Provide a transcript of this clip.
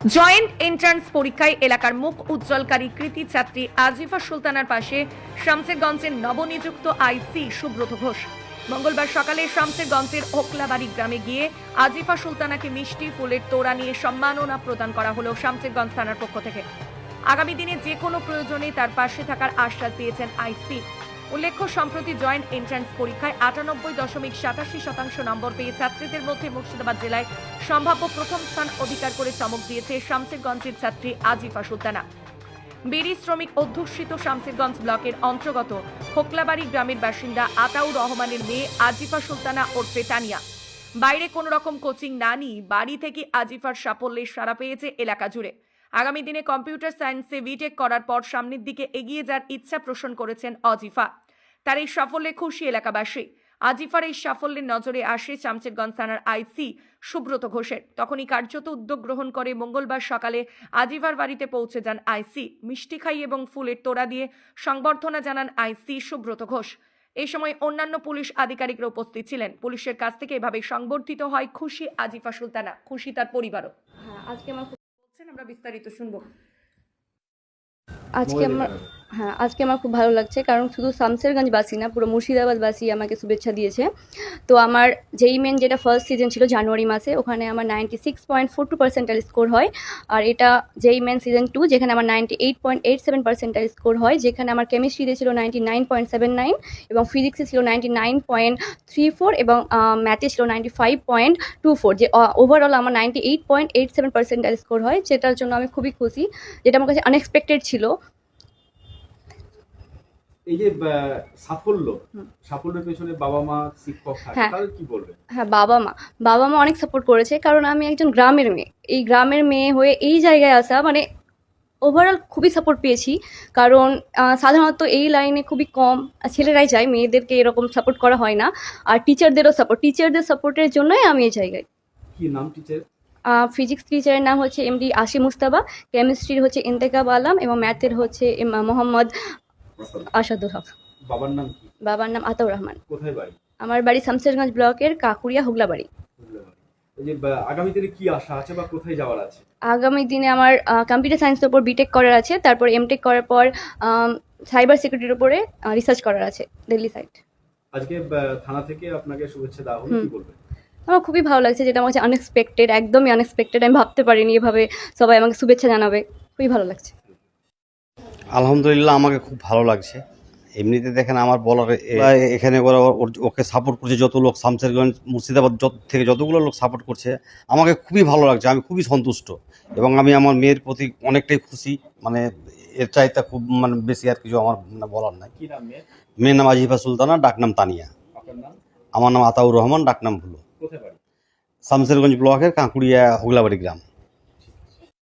Joint entrance পরীক্ষায় এলাকার মুখ উজ্জ্বলকারী কৃতি ছাত্রী আজিফা সুলতানার পাশে শামসেরগঞ্জের নবনিযুক্ত আইসি সুব্রত ঘোষ। মঙ্গলবার সকালে শামসেরগঞ্জের ওকলাবাড়ি গ্রামে গিয়ে আজিফা সুলতানাকে মিষ্টি ফুলের তোড়া নিয়ে সম্মাননা প্রদান করা হলো শামসেরগঞ্জ থানার পক্ষ থেকে। আগামী দিনে যে কোনো প্রয়োজনে তার পাশে থাকার আশ্বাস দিয়েছেন আইসি। উল্লেখ্য, সম্প্রতি জয়েন্ট এন্ট্রান্স পরীক্ষায় আটানব্বই দশমিক সাতাশি শতাংশ নম্বর পেয়ে ছাত্রীদের মধ্যে মুর্শিদাবাদ জেলায় সম্ভাব্য প্রথম স্থান অধিকার করে চমক দিয়েছে শামসেরগঞ্জের ছাত্রী আজিফা সুলতানা। বেরি শ্রমিক অধ্যুষিত শামসেরগঞ্জ ব্লকের অন্তর্গত খোকলাবাড়ি গ্রামের বাসিন্দা আতাউর রহমানের মেয়ে আজিফা সুলতানা ওরফে তানিয়া। বাইরে কোনো রকম কোচিং না নিয়ে বাড়ি থেকে আজিফার সাফল্যের সাড়া পেয়েছে এলাকা জুড়ে। আগামী দিনে কম্পিউটার সায়েন্সে বিটেক করার পর সামনের দিকে এগিয়ে যাওয়ার ইচ্ছা পোষণ করেছেন অজিফা তার এই সাফল্যে খুশি এলাকাবাসী। আজিফার এই সাফল্যের নজরে আসে চামচেরগঞ্জ থানার আইসি সুব্রত ঘোষের। তখনই কার্যত উদ্যোগ গ্রহণ করে মঙ্গলবার সকালে আজিফার বাড়িতে পৌঁছে যান আইসি। মিষ্টি খাই এবং ফুলের তোড়া দিয়ে সংবর্ধনা জানান আইসি সুব্রত ঘোষ। এই সময় অন্যান্য পুলিশ আধিকারিকরা উপস্থিত ছিলেন। পুলিশের কাছ থেকে এভাবে সংবর্ধিত হয় খুশি আজিফা সুলতানা। খুশি তার পরিবারও। হ্যাঁ আজকে আমার আমরা বিস্তারিত শুনব। আজকে আমার হ্যাঁ আজকে আমার খুব ভালো লাগছে কারণ শুধু শামসেরগঞ্জবাসী না পুরো মুর্শিদাবাদবাসী আমাকে শুভেচ্ছা দিয়েছে। তো আমার যেই মেন যেটা ফার্স্ট সিজন ছিল জানুয়ারি মাসে ওখানে আমার ninety six point four two percentile score হয় আর এটা যেই মেন সিজন টু যেখানে আমার ninety eight point eight seven percentile score হয় যেখানে আমার কেমিস্ট্রিতে ছিল ninety nine point seven nine এবং ফিজিক্সে ছিল ninety nine point three four এবং ম্যাথে ছিল ninety five point two four যে ওভারঅল আমার ninety eight point eight seven percentile score হয় যেটার জন্য আমি খুবই খুশি যেটা আমার কাছে আনএক্সপেক্টেড ছিল। এই যে সাফল্য সাফল্যের পেছনে বাবা মা শিক্ষক হ্যাঁ। কি বলবেন হ্যাঁ বাবা মা। বাবা মা অনেক সাপোর্ট করেছে কারণ আমি একজন গ্রামের মেয়ে। এই গ্রামের মেয়ে হয়ে এই জায়গায় আসা মানে ওভারঅল খুবই সাপোর্ট পেয়েছি। কারণ সাধারণত এই লাইনে খুবই কম ছেলেরাই যায় মেয়েদেরকে এরকম সাপোর্ট করা হয় না। আর টিচারদেরও সাপোর্ট টিচারদের সাপোর্টের জন্যই আমি এই জায়গায়। কি নাম টিচার ফিজিক্স টিচারের নাম হচ্ছে এমডি আসি মুস্তাবা কেমিস্ট্রির হচ্ছে ইন্তেকাব আলাম এবং ম্যাথের হচ্ছে মোহাম্মদ আসাদুল হক। বাবার নাম কি? বাবার নাম আতাউর রহমান। কোথায় বাড়ি? আমার বাড়ি শামসেরগঞ্জ ব্লকের কাকুরিয়া বুঝলে বাড়ি। আগামী দিনে কি আশা আছে বা কোথায় যাওয়ার আছে? আগামী দিনে আমার কম্পিউটার সায়েন্সের উপর বিটেক করার আছে তারপর এমটেক করার পর সাইবার সিকিউরিটির উপরে রিসার্চ করার আছে দিল্লি সাইড আজকে থানা থেকে আপনাকে শুভেচ্ছা দেওয়া হলো কি বলবেন? আমার খুবই ভালো লাগছে যেটা আমার কাছে আনএক্সপেক্টেড একদমই আনএক্সপেক্টেড আমি ভাবতে পারিনি এভাবে সবাই আমাকে শুভেচ্ছা জানাবে খুবই ভালো লাগছে। আলহামদুলিল্লাহ আমাকে খুব ভালো লাগছে। এমনিতে দেখেন আমার বলার এখানে ওরা ওকে সাপোর্ট করছে যত লোক শামসেরগঞ্জ মুর্শিদাবাদ যত থেকে যতগুলো লোক সাপোর্ট করছে আমাকে খুবই ভালো লাগছে আমি খুবই সন্তুষ্ট। এবং আমি আমার মেয়ের প্রতি অনেকটাই খুশি মানে এর চাইতে খুব মানে বেশি আর কিছু আমার মানে বলার নাই। মেয়ের? নাম আজিফা সুলতানা ডাকনাম তানিয়া। আমার নাম আতাউর রহমান ডাকনাম ভুলো। শামসেরগঞ্জ ব্লকের কাঁকুড়িয়া হুগলাবাড়ি গ্রাম।